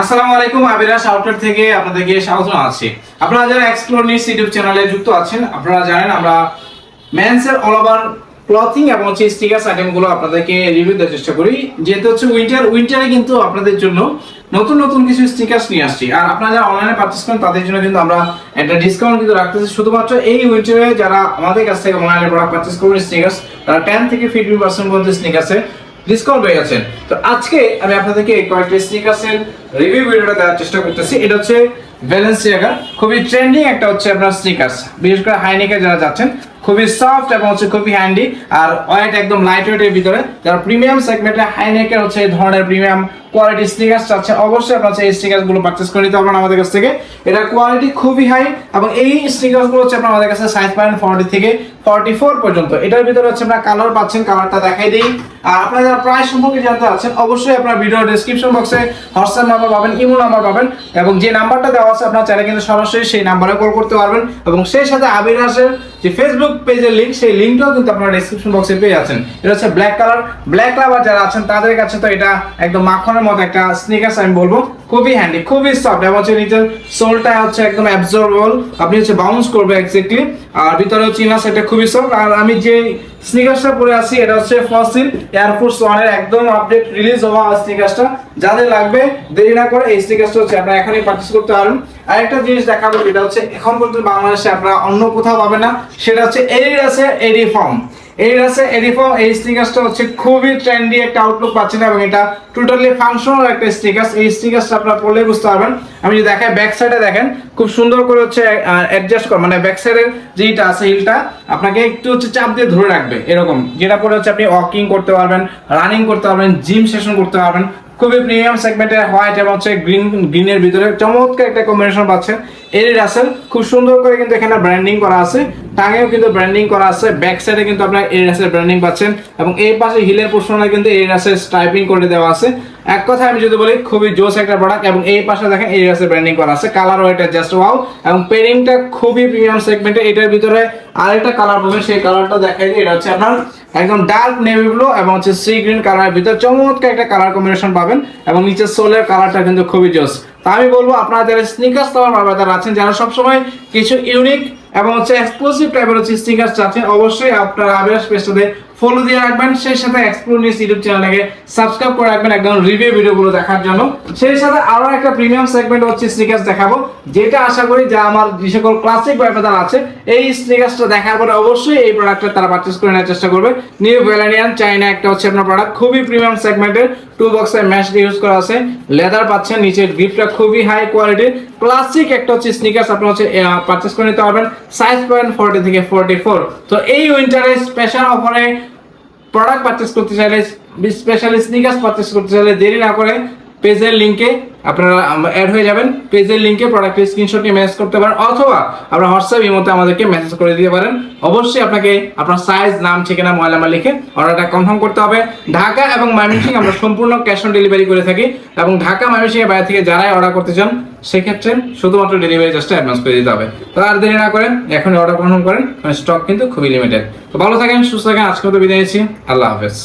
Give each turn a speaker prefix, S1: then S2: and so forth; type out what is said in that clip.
S1: আসসালামু আলাইকুম আবিরাস আউটলেট থেকে আপনাদেরকে স্বাগত জানাচ্ছি। আপনারা যারা এক্সপ্লোর নিউজ ইউটিউব চ্যানেলে যুক্ত আছেন, আপনারা জানেন আমরা মেন্সের অল ওভার ক্লথিং এবং হচ্ছে স্টিকার্স আইটেমগুলো আপনাদেরকে রিভিউ দেওয়ার চেষ্টা করি। যেহেতু হচ্ছে উইন্টার উইন্টারে কিন্তু আপনাদের জন্য নতুন নতুন কিছু স্টিকার্স নিয়ে আসছি। আর আপনারা যারা অনলাইনে পারচেস করেন, তাদের জন্য কিন্তু আমরা একটা ডিসকাউন্ট কিন্তু রাখতেছি। শুধুমাত্র এই উইন্টারে যারা আমাদের কাছ থেকে অনলাইনে প্রোডাক্ট পারচেস করবেন স্টিকার্স তারা টেন থেকে ফিফটি পার্সেন্ট পর্যন্ত স্নিকার্সে ডিসকাউন্ট পেয়ে যাচ্ছেন তো আজকে আমি আপনাদেরকে কয়েকটি স্নিকার্সের রিভিউ ভিডিওটা দেওয়ার চেষ্টা করতেছি। এটা হচ্ছে ভ্যালেন্সিয়াগা খুবই ট্রেন্ডিং একটা হচ্ছে আপনার স্নিকার্স বিশেষ করে হাইনেকে যারা যাচ্ছেন, খুবই সফট এবং হচ্ছে খুবই হ্যান্ডি আর ওয়েট একদম লাইট ওয়েটের ভিতরে। যারা প্রিমিয়াম সেগমেন্টে হাইনেকের হচ্ছে এই ধরনের প্রিমিয়াম কোয়ালিটি স্নিকার্স চাচ্ছেন, অবশ্যই আপনার এই স্নিকার্সগুলো পারচেস করে নিতে পারবেন আমাদের কাছ থেকে। এটা কোয়ালিটি খুবই হাই এবং এই স্নিকার্সগুলো হচ্ছে আপনার আমাদের কাছে সাইজ পাবেন ফর্টি থেকে ফর্টি ফোর পর্যন্ত। এটার ভিতরে হচ্ছে আপনার কালার পাচ্ছেন কালারটা দেখাই দিই। আর আপনারা যারা প্রায় সম্পর্কে জানতে আছেন অবশ্যই আপনার ভিডিও ডেসক্রিপশন বক্সে হোয়াটসঅ্যাপ নাম্বার পাবেন ইমো নাম্বার পাবেন এবং যে নাম্বারটা দেওয়া আছে আপনার চাইলে কিন্তু সরাসরি সেই নাম্বারে কল করতে পারবেন এবং সেই সাথে আবির হাসের যে ফেসবুক পেজের লিঙ্ক সেই লিঙ্কটাও কিন্তু আপনারা ডেসক্রিপশন বক্সে পেয়ে আছেন এটা হচ্ছে ব্ল্যাক কালার ব্ল্যাক লাভার যারা আছেন, তাদের কাছে তো এটা একদম মাখনের মতো একটা স্নিকার্স আমি বলব। খুবই হ্যান্ডি খুবই সফট এবং হচ্ছে নিচের সোলটা হচ্ছে একদম অ্যাবজর্বেবল আপনি হচ্ছে বাউন্স করবে এক্স্যাক্টলি আর ভিতরে হচ্ছে ইনার সাইডটা খুবই সফট আর আমি যে স্নিকার্সটা পরে আছি, এটা হচ্ছে ফসিল এয়ারফোর্স ওয়ানের একদম আপডেট রিলিজ হওয়া স্নিকার্সটা যাদের লাগবে, দেরি না করে এই স্নিকার্সটা হচ্ছে আপনারা এখনই পারচেস করতে পারবেন আরেকটা জিনিস দেখাবো, এটা হচ্ছে এখন পর্যন্ত বাংলাদেশে আপনারা অন্য কোথাও পাবেন না, সেটা হচ্ছে এডিডাসের এডি ফর্ম এডিডাসের এডি ফর্ম এই স্টিকার্সটা হচ্ছে খুবই ট্রেন্ডি একটা আউটলুক পাচ্ছেন এবং এটা টোটালি ফাংশনাল একটা স্টিকার্স এই স্টিকার্সটা আপনারা পড়লে বুঝতে পারবেন। আমি যদি দেখাই ব্যাক সাইডে দেখেন, খুব সুন্দর করে হচ্ছে অ্যাডজাস্ট কর মানে ব্যাক সাইডের যেটা আছে হিলটা আপনাকে একটু হচ্ছে চাপ দিয়ে ধরে রাখবে, এরকম। যেটা পরে হচ্ছে আপনি ওয়াকিং করতে পারবেন রানিং করতে পারবেন জিম সেশন করতে পারবেন। খুবই প্রিমিয়াম সেগমেন্টের হোয়াইট এবং হচ্ছে গ্রিন গ্রিনের ভিতরে চমৎকার একটা কম্বিনেশন পাচ্ছেন। এর রাসেল, খুব সুন্দর করে কিন্তু এখানে ব্র্যান্ডিং করা আছে। টাঙেও কিন্তু ব্র্যান্ডিং করা আছে। ব্যাক সাইডে কিন্তু আপনার এর রাসেল ব্র্যান্ডিং পাচ্ছেন এবং এই পাশে হিলের পোর্শনে কিন্তু এর রাসেল স্ট্রাইপিং করে দেওয়া আছে। এক কথা আমি যদি বলি, খুবই জোস একটা প্রোডাক্ট এবং এই পাশে দেখেন এই রাসেল ব্র্যান্ডিং করা আছে। কালার ওয়াইটা জাস্ট ওয়াও এবং পেরিংটা খুবই প্রিমিয়াম সেগমেন্টে এটার ভিতরে আরেকটা কালার পাবেন। সেই কালারটা দেখাই এটা হচ্ছে আপনার একদম ডার্ক নেভি ব্লু এবং হচ্ছে সি গ্রিন কালারের ভিতর চমৎকার একটা কালার কম্বিনেশন পাবেন এবং নিচের সোলের কালারটা কিন্তু খুবই জোস। তা আমি বলব, আপনারা যারা স্নিকার্স তোমার তারা আছেন, যারা সবসময় কিছু ইউনিক এবং হচ্ছে এক্সক্লুসিভ টাইপের হচ্ছে স্নিকার্স চাচ্ছেন, অবশ্যই আপনারা আবিরাস পেজটাতে ফলো দিয়ে রাখবেন, সেই সাথে এক্সপ্লোর নিউজ ইউটিউব চ্যানেলকে সাবস্ক্রাইব করে রাখবেন একদম রিভিউ ভিডিওগুলো দেখার জন্য। সেই সাথে আরও একটা প্রিমিয়াম সেগমেন্ট হচ্ছে স্নিকার্স দেখাবো, যেটা আশা করি যে আমার যে সকল ক্লাসিক ব্যাপার আছে, এই স্নিকার্সটা দেখার পরে অবশ্যই এই প্রোডাক্টটা তারা পারচেস করে নেওয়ার চেষ্টা করবে। নিউ ভ্যালানিয়ান চাইনা একটা হচ্ছে আপনার প্রোডাক্ট খুবই প্রিমিয়াম সেগমেন্টের টু বক্সের ম্যাশ ইউজ করা আছে। লেদার পাচ্ছেন, নিচের গ্রিপটা খুবই হাই কোয়ালিটির ক্লাসিক একটা হচ্ছে স্নিকার্স আপনি হচ্ছে পারচেস করে নিতে পারবেন সাইজ পয়েন্ট ফোরটি থেকে ফোরটি ফোর তো এই উইন্টারে স্পেশাল অফারে প্রোডাক্ট পারচেস করতে চাইলে স্পেশালি স্নিকার্স পারচেস করতে চাইলে দেরি না করে পেজের লিংকে আপনারা অ্যাড হয়ে যাবেন পেজের লিংকে প্রোডাক্টের স্ক্রিনশট নিয়ে মেসেজ করতে পারেন, অথবা আপনারা হোয়াটসঅ্যাপ ইমোতে আমাদেরকে মেসেজ করে দিতে পারেন। অবশ্যই আপনাকে আপনার সাইজ নাম, ঠিকানা মোবাইল নাম্বার লিখে অর্ডারটা কনফার্ম করতে হবে। ঢাকা এবং ময়মনসিংহ আমরা সম্পূর্ণ ক্যাশ অন ডেলিভারি করে থাকি এবং ঢাকা, ময়মনসিংহের বাইরে থেকে যারাই অর্ডার করতে চান, সেক্ষেত্রে শুধুমাত্র ডেলিভারি চার্জটা অ্যাডভান্স করে দিতে হবে। তো আর দেরি না করেন এখনই অর্ডার কনফার্ম করেন স্টক কিন্তু খুবই লিমিটেড তো ভালো থাকেন, সুস্থ থাকেন আজকে মতো বিদায় নিচ্ছি। আল্লাহ হাফেজ।